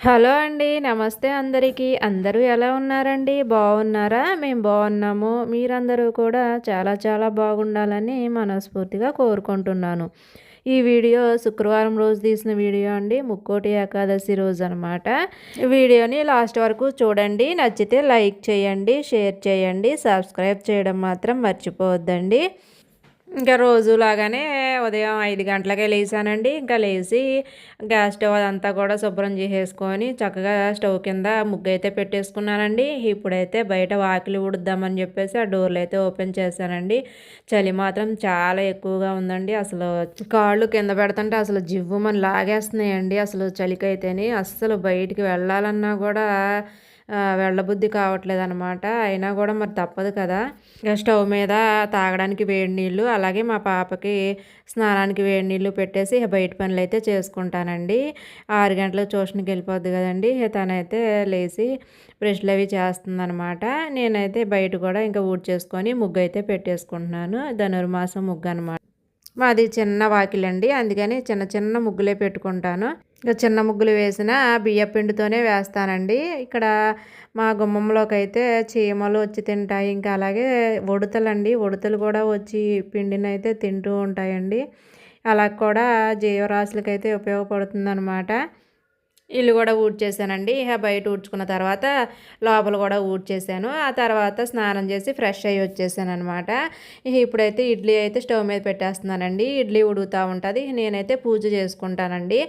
Hello అండి నమస్తే అందరికీ. అందరూ ఎలా ఉన్నారండి? బాగున్నారా? మేము బాగున్నాము. మీరందరూ కూడా చాలా చాలా బాగుండాలని మనస్ఫూర్తిగా కోరుకుంటున్నాను. ఈ వీడియో శుక్రవారం రోజు తీసిన వీడియో అండి. ముక్కోటి ఏకాదశి రోజు అనమాట వీడియోని లాస్ట్ వరకు చూడండి. నచ్చితే లైక్ చేయండి షేర్ చేయండి సబ్స్క్రైబ్ చేయడం మాత్రం మర్చిపోవద్దండి. ఇంకా రోజులాగానే ఉదయం ఐదు గంటలకే లేచానండి. ఇంకా లేచి గ్యాస్ స్టవ్ అదంతా కూడా శుభ్రం చేసేసుకొని చక్కగా స్టవ్ కింద ముగ్గు అయితే పెట్టేసుకున్నానండి. ఇప్పుడైతే బయట వాకిలి ఉడుద్దామని చెప్పేసి ఆ డోర్లు అయితే ఓపెన్ చేశానండి. చలి మాత్రం చాలా ఎక్కువగా ఉందండి. అసలు కాళ్ళు కింద పెడుతుంటే అసలు జివ్వు మన లాగేస్తున్నాయండి అసలు చలికైతేనే అస్సలు బయటికి వెళ్ళాలన్నా కూడా వెళ్ళబుద్ధి కావట్లేదు అనమాట అయినా కూడా మరి తప్పదు కదా. స్టవ్ మీద తాగడానికి వేడి నీళ్ళు అలాగే మా పాపకి స్నానానికి వేడి నీళ్ళు పెట్టేసి బయట పనులు అయితే చేసుకుంటానండి. ఆరు గంటలకు ట్యూషన్కి వెళ్ళిపోద్ది కదండి. తనైతే లేచి బ్రష్లు అవి చేస్తుందనమాట నేనైతే బయట కూడా ఇంకా ఊడ్ చేసుకొని ముగ్గు అయితే పెట్టేసుకుంటున్నాను. ధనుర్మాసం ముగ్గు అనమాట మాది చిన్న వాకిలండి. అందుకని చిన్న చిన్న ముగ్గులే పెట్టుకుంటాను. ఇంకా చిన్న ముగ్గులు వేసిన బియ్య పిండితోనే వేస్తానండి. ఇక్కడ మా గుమ్మంలోకి అయితే చీమలు వచ్చి తింటాయి. ఇంకా అలాగే ఉడతలండి ఉడతలు కూడా వచ్చి పిండిని అయితే తింటూ ఉంటాయండి. అలా కూడా జీవరాశులకైతే ఉపయోగపడుతుంది ఇల్లు కూడా ఊడ్చేసానండి. ఇక బయట ఊడ్చుకున్న తర్వాత లోపల కూడా ఊడ్చేసాను. ఆ తర్వాత స్నానం చేసి ఫ్రెష్ అయ్యి వచ్చేసాను అనమాట ఇప్పుడైతే ఇడ్లీ అయితే స్టవ్ మీద పెట్టేస్తున్నానండి. ఇడ్లీ ఉడుగుతూ ఉంటుంది. నేనైతే పూజ చేసుకుంటానండి.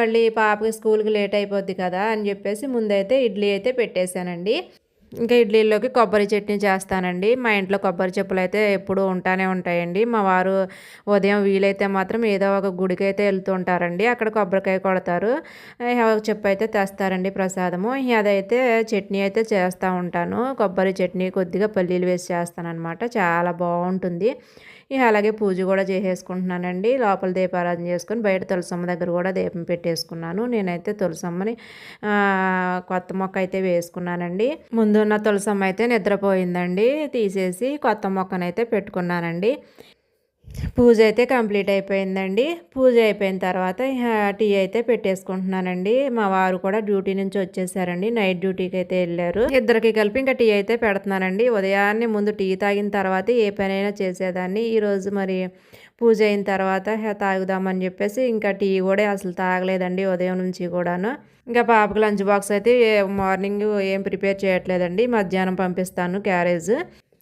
మళ్ళీ పాపకి స్కూల్కి లేట్ అయిపోద్ది కదా అని చెప్పేసి ముందైతే ఇడ్లీ అయితే పెట్టేశానండి ఇంకా ఇడ్లీలోకి కొబ్బరి చట్నీ చేస్తానండి. మా ఇంట్లో కొబ్బరి చెప్పులు అయితే ఎప్పుడూ ఉంటానే ఉంటాయండి. మా వారు ఉదయం వీలైతే మాత్రం ఏదో ఒక గుడికి అయితే వెళ్తూ ఉంటారండి. అక్కడ కొబ్బరికాయ కొడతారు. చెప్పు అయితే తెస్తారండి ప్రసాదము. అదైతే చట్నీ అయితే చేస్తూ ఉంటాను. కొబ్బరి చట్నీ కొద్దిగా పల్లీలు వేసి చేస్తానమాట చాలా బాగుంటుంది. ఇక అలాగే పూజ కూడా చేసేసుకుంటున్నానండి. లోపల దీపారాధన చేసుకొని బయట తులసమ్మ దగ్గర కూడా దీపం పెట్టేసుకున్నాను. నేనైతే తులసమ్మని కొత్త మొక్క అయితే వేసుకున్నానండి. ముందు ముందున్న తులసమ్మ అయితే నిద్రపోయిందండి. తీసేసి కొత్త మొక్కనైతే పెట్టుకున్నానండి. పూజ అయితే కంప్లీట్ అయిపోయిందండి. పూజ అయిపోయిన తర్వాత టీ అయితే పెట్టేసుకుంటున్నానండి. మా వారు కూడా డ్యూటీ నుంచి వచ్చేసారండి. నైట్ డ్యూటీకి అయితే వెళ్ళారు. ఇద్దరికి కలిపి ఇంకా టీ అయితే పెడుతున్నానండి. ఉదయాన్నే ముందు టీ తాగిన తర్వాత ఏ పనైనా చేసేదాన్ని. ఈరోజు మరి పూజ అయిన తర్వాత తాగుదామని చెప్పేసి ఇంకా టీ కూడా అసలు తాగలేదండి ఉదయం నుంచి కూడాను. ఇంకా పాపకు లంచ్ బాక్స్ అయితే మార్నింగ్ ఏం ప్రిపేర్ చేయట్లేదండి. మధ్యాహ్నం పంపిస్తాను క్యారేజ్.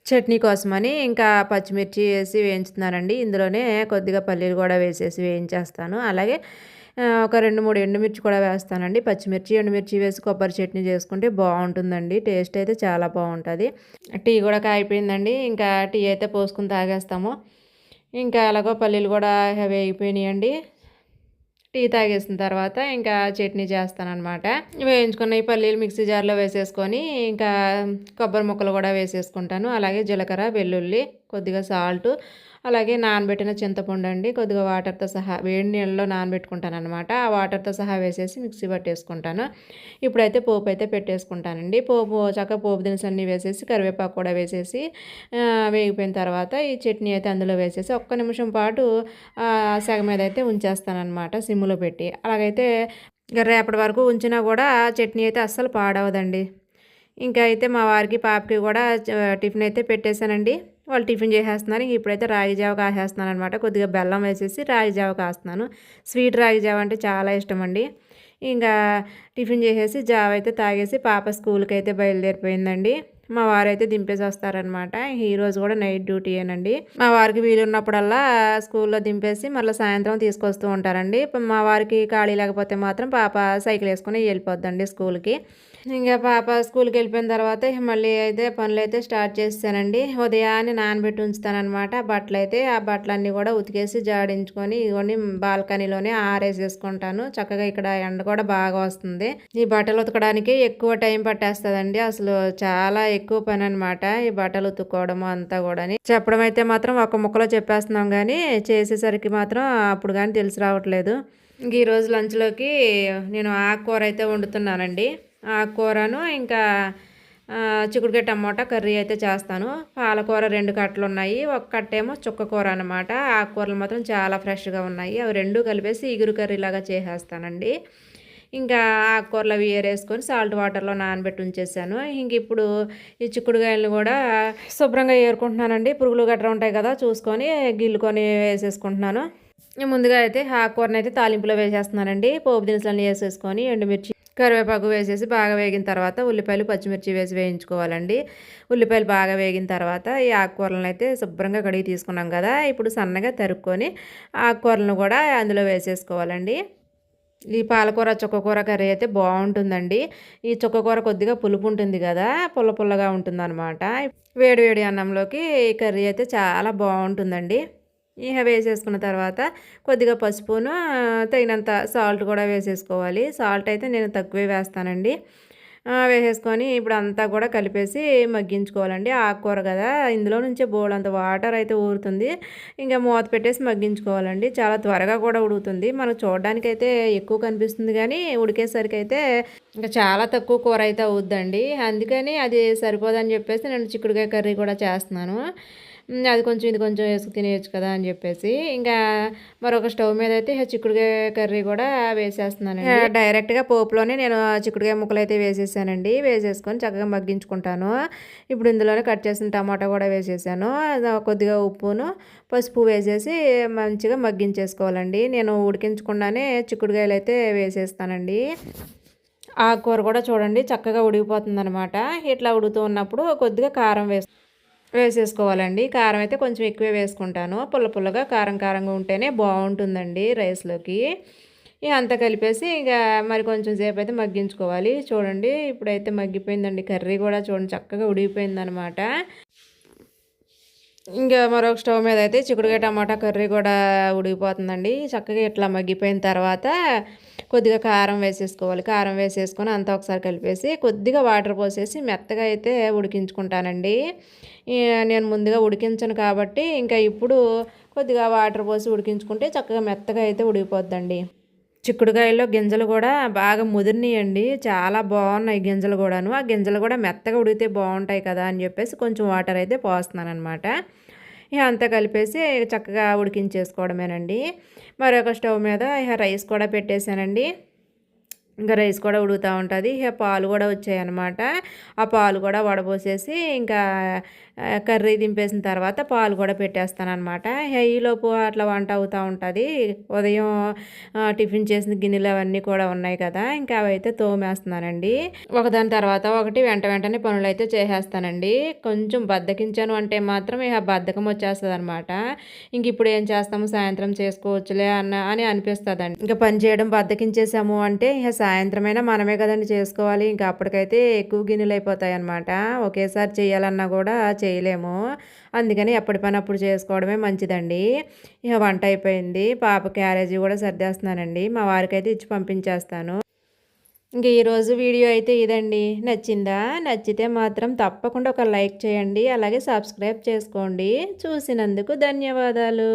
చట్నీ కోసమని ఇంకా పచ్చిమిర్చి వేసి వేయించుతున్నానండి ఇందులోనే కొద్దిగా పల్లీలు కూడా వేసేసి వేయించేస్తాను. అలాగే ఒక రెండు మూడు ఎండుమిర్చి కూడా వేస్తానండి. పచ్చిమిర్చి ఎండుమిర్చి వేసి కొబ్బరి చట్నీ చేసుకుంటే బాగుంటుందండి. టేస్ట్ అయితే చాలా బాగుంటుంది. టీ కూడా కాయిపోయిందండి ఇంకా టీ అయితే పోసుకుని తాగేస్తాము. ఇంకా అలాగో పల్లీలు కూడా వేగిపోయినాయండి టీ తాగేసిన తర్వాత ఇంకా చట్నీ చేస్తానమాట వేయించుకున్న ఈ పల్లీలు మిక్సీ జార్లో వేసేసుకొని ఇంకా కొబ్బరి ముక్కలు కూడా వేసేసుకుంటాను. అలాగే జీలకర్ర వెల్లుల్లి కొద్దిగా సాల్ట్ అలాగే నానబెట్టిన చింతపండు అండి. కొద్దిగా వాటర్తో సహా వేడి నీళ్ళలో నానబెట్టుకుంటాను అనమాట ఆ వాటర్తో సహా వేసేసి మిక్సీ పట్టేసుకుంటాను. ఇప్పుడైతే పోపు అయితే పెట్టేసుకుంటానండి. పోపు చక్క పోపు దినుసు అన్నీ వేసేసి కరివేపాకు కూడా వేసేసి వేగిపోయిన తర్వాత ఈ చట్నీ అయితే అందులో వేసేసి ఒక్క నిమిషం పాటు సగ మీద అయితే ఉంచేస్తానమాట సిమ్లో పెట్టి. అలాగైతే రేపటి వరకు ఉంచినా కూడా చట్నీ అయితే అస్సలు పాడవదండి. ఇంకా అయితే మా వారికి పాపకి కూడా టిఫిన్ అయితే పెట్టేశానండి. వాళ్ళు టిఫిన్ చేసేస్తున్నారు. ఇప్పుడైతే రాగి జావ కాసేస్తున్నాను అనమాట కొద్దిగా బెల్లం వేసేసి రాగి జావ కాస్తున్నాను. స్వీట్ రాగి జావ అంటే చాలా ఇష్టం అండి ఇంకా టిఫిన్ చేసేసి జావ అయితే తాగేసి పాప స్కూల్కి అయితే బయలుదేరిపోయిందండి. మా వారైతే దింపేసి వస్తారనమాట ఈరోజు కూడా నైట్ డ్యూటీ ఏనండి. మా వారికి వీలున్నప్పుడల్లా స్కూల్లో దింపేసి మళ్ళీ సాయంత్రం తీసుకొస్తూ ఉంటారండి. మా వారికి ఖాళీ లేకపోతే మాత్రం పాప సైకిల్ వేసుకొని వెళ్ళిపోద్దండి స్కూల్కి. ఇంకా పాప స్కూల్కి వెళ్ళిపోయిన తర్వాత మళ్ళీ అయితే పనులు అయితే స్టార్ట్ చేస్తానండి ఉదయాన్నే నానబెట్టి ఉంచుతానమాట బట్టలు అయితే ఆ బట్టలన్నీ కూడా ఉతికేసి జాడించుకొని ఇవన్నీ బాల్కనీలోనే ఆరేసేసుకుంటాను. చక్కగా ఇక్కడ ఎండ కూడా బాగా వస్తుంది. ఈ బట్టలు ఉతకడానికి ఎక్కువ టైం పట్టేస్తుందండి. అసలు చాలా ఎక్కువ పని అనమాట ఈ బట్టలు ఉతుక్కోవడము అంతా కూడా చెప్పడం అయితే మాత్రం ఒక ముక్కలో చెప్పేస్తున్నాం కానీ చేసేసరికి మాత్రం అప్పుడు కానీ తెలిసి రావట్లేదు. ఇంక ఈరోజు లంచ్లోకి నేను ఆకుకూర అయితే వండుతున్నానండి. ఆకుకూరను ఇంకా చిక్కుడుకాయ టమాటా కర్రీ అయితే చేస్తాను. పాలకూర రెండు కట్టలు ఉన్నాయి ఒక కట్టేమో చుక్క కూర అనమాట ఆకుకూరలు మాత్రం చాలా ఫ్రెష్గా ఉన్నాయి. అవి రెండు కలిపేసి ఇగురు కర్రీలాగా చేసేస్తానండి. ఇంకా ఆకుకూరలు అవి ఏరేసుకొని సాల్ట్ వాటర్లో నానబెట్టి ఉంచేసాను. ఇంక ఇప్పుడు ఈ చిక్కుడుగాయలను కూడా శుభ్రంగా ఏరుకుంటున్నానండి. పురుగులు గట్రా ఉంటాయి కదా చూసుకొని గిల్లుకొని వేసేసుకుంటున్నాను. ముందుగా అయితే ఆకుకూరని అయితే తాలింపులో వేసేస్తున్నానండి. పోపు దినుసులన్నీ వేసేసుకొని ఎండుమిర్చి కరివేపాకు వేసేసి బాగా వేగిన తర్వాత ఉల్లిపాయలు పచ్చిమిర్చి వేసి వేయించుకోవాలండి. ఉల్లిపాయలు బాగా వేగిన తర్వాత ఈ ఆకుకూరలను అయితే శుభ్రంగా కడిగి తీసుకున్నాం కదా ఇప్పుడు సన్నగా తరుక్కొని ఆకుకూరలను కూడా అందులో వేసేసుకోవాలండి. ఈ పాలకూర చుక్కకూర కర్రీ అయితే బాగుంటుందండి. ఈ చుక్కకూర కొద్దిగా పులుపు ఉంటుంది కదా పుల్ల పుల్లగా ఉంటుంది అనమాట అన్నంలోకి ఈ కర్రీ అయితే చాలా బాగుంటుందండి. ఇక వేసేసుకున్న తర్వాత కొద్దిగా పసుపును తగినంత సాల్ట్ కూడా వేసేసుకోవాలి. సాల్ట్ అయితే నేను తక్కువే వేస్తానండి. వేసేసుకొని ఇప్పుడు అంతా కూడా కలిపేసి మగ్గించుకోవాలండి. ఆకుకూర కదా ఇందులో నుంచే బోలంత వాటర్ అయితే ఊరుతుంది. ఇంకా మూత పెట్టేసి మగ్గించుకోవాలండి. చాలా త్వరగా కూడా ఉడుకుతుంది. మనకు చూడడానికైతే ఎక్కువ కనిపిస్తుంది కానీ ఉడికేసరికి అయితే ఇంకా చాలా తక్కువ కూర అయితే అవుద్దండి. అందుకని అది సరిపోదని చెప్పేసి నేను చిక్కుడుకాయ కర్రీ కూడా చేస్తున్నాను. అది కొంచెం ఇది కొంచెం వేసుకు తినేయచ్చు కదా అని చెప్పేసి ఇంకా మరొక స్టవ్ మీద అయితే చిక్కుడుకాయ కర్రీ కూడా వేసేస్తున్నాను డైరెక్ట్గా పోపులోనే నేను చిక్కుడుకాయ ముక్కలు అయితే వేసేసానండి. వేసేసుకొని చక్కగా మగ్గించుకుంటాను. ఇప్పుడు ఇందులోనే కట్ చేసిన టమాటా కూడా వేసేసాను. కొద్దిగా ఉప్పును పసుపు వేసేసి మంచిగా మగ్గించేసుకోవాలండి. నేను ఉడికించకుండానే చిక్కుడుకాయలు అయితే వేసేస్తానండి. ఆకుకూర కూడా చూడండి చక్కగా ఉడికిపోతుంది అనమాట ఇట్లా ఉడుకుతూ ఉన్నప్పుడు కొద్దిగా కారం వేస్తాను వేసేసుకోవాలండి. కారం అయితే కొంచెం ఎక్కువే వేసుకుంటాను. పుల్ల పుల్లగా కారం కారంగా ఉంటేనే బాగుంటుందండి రైస్లోకి. ఇక అంతా కలిపేసి ఇక మరి కొంచెం సేపు అయితే మగ్గించుకోవాలి. చూడండి ఇప్పుడైతే మగ్గిపోయిందండి. కర్రీ కూడా చూడండి చక్కగా ఉడిగిపోయిందనమాట ఇంకా మరొక స్టవ్ మీద అయితే చిక్కుడుగా టమాటా కర్రీ కూడా ఉడికిపోతుందండి. చక్కగా ఇట్లా మగ్గిపోయిన తర్వాత కొద్దిగా కారం వేసేసుకోవాలి. కారం వేసేసుకొని అంతా ఒకసారి కలిపేసి కొద్దిగా వాటర్ పోసేసి మెత్తగా అయితే ఉడికించుకుంటానండి. నేను ముందుగా ఉడికించను కాబట్టి ఇంకా ఇప్పుడు కొద్దిగా వాటర్ పోసి ఉడికించుకుంటే చక్కగా మెత్తగా అయితే ఉడికిపోద్దండి. చిక్కుడుకాయల్లో గింజలు కూడా బాగా ముదిరినాయండి. చాలా బాగున్నాయి గింజలు కూడాను. ఆ గింజలు కూడా మెత్తగా ఉడికితే బాగుంటాయి కదా అని చెప్పేసి కొంచెం వాటర్ అయితే పోస్తున్నాను అనమాట ఇక అంతా కలిపేసి చక్కగా ఉడికించేసుకోవడమేనండి. మరొక స్టవ్ మీద ఇక రైస్ కూడా పెట్టేశానండి. ఇంకా రైస్ కూడా ఉడుకుతూ ఉంటుంది. ఇక పాలు కూడా వచ్చాయి అనమాట ఆ పాలు కూడా వడబోసేసి ఇంకా కర్రీ దింపేసిన తర్వాత పాలు కూడా పెట్టేస్తాను అనమాట ఈలోపు అట్లా వంట అవుతూ ఉంటుంది. ఉదయం టిఫిన్ చేసిన గిన్నెలు అవన్నీ కూడా ఉన్నాయి కదా ఇంకా అవైతే తోమేస్తున్నానండి. ఒకదాని తర్వాత ఒకటి వెంట వెంటనే పనులు అయితే చేసేస్తానండి. కొంచెం బద్దకించాను అంటే మాత్రం ఇక బద్దకం వచ్చేస్తుంది అనమాట ఇంక ఇప్పుడు ఏం చేస్తాము? సాయంత్రం చేసుకోవచ్చులే అన్న అని అనిపిస్తుందండి. ఇంకా పని చేయడం బద్దకించేసాము అంటే ఇక సాయంత్రమైనా మనమే కదండి చేసుకోవాలి. ఇంకా అప్పటికైతే ఎక్కువ గిన్నెలు అయిపోతాయి అనమాట ఒకేసారి చేయాలన్నా కూడా చేయలేము. అందుకని ఎప్పటి పని అప్పుడు చేసుకోవడమే మంచిదండి. ఇక వంట అయిపోయింది. పాప క్యారేజీ కూడా సర్దేస్తున్నానండి. మా వారికి అయితే ఇచ్చి పంపించేస్తాను. ఇంక ఈరోజు వీడియో అయితే ఇదండి. నచ్చిందా? నచ్చితే మాత్రం తప్పకుండా ఒక లైక్ చేయండి. అలాగే సబ్స్క్రైబ్ చేసుకోండి. చూసినందుకు ధన్యవాదాలు.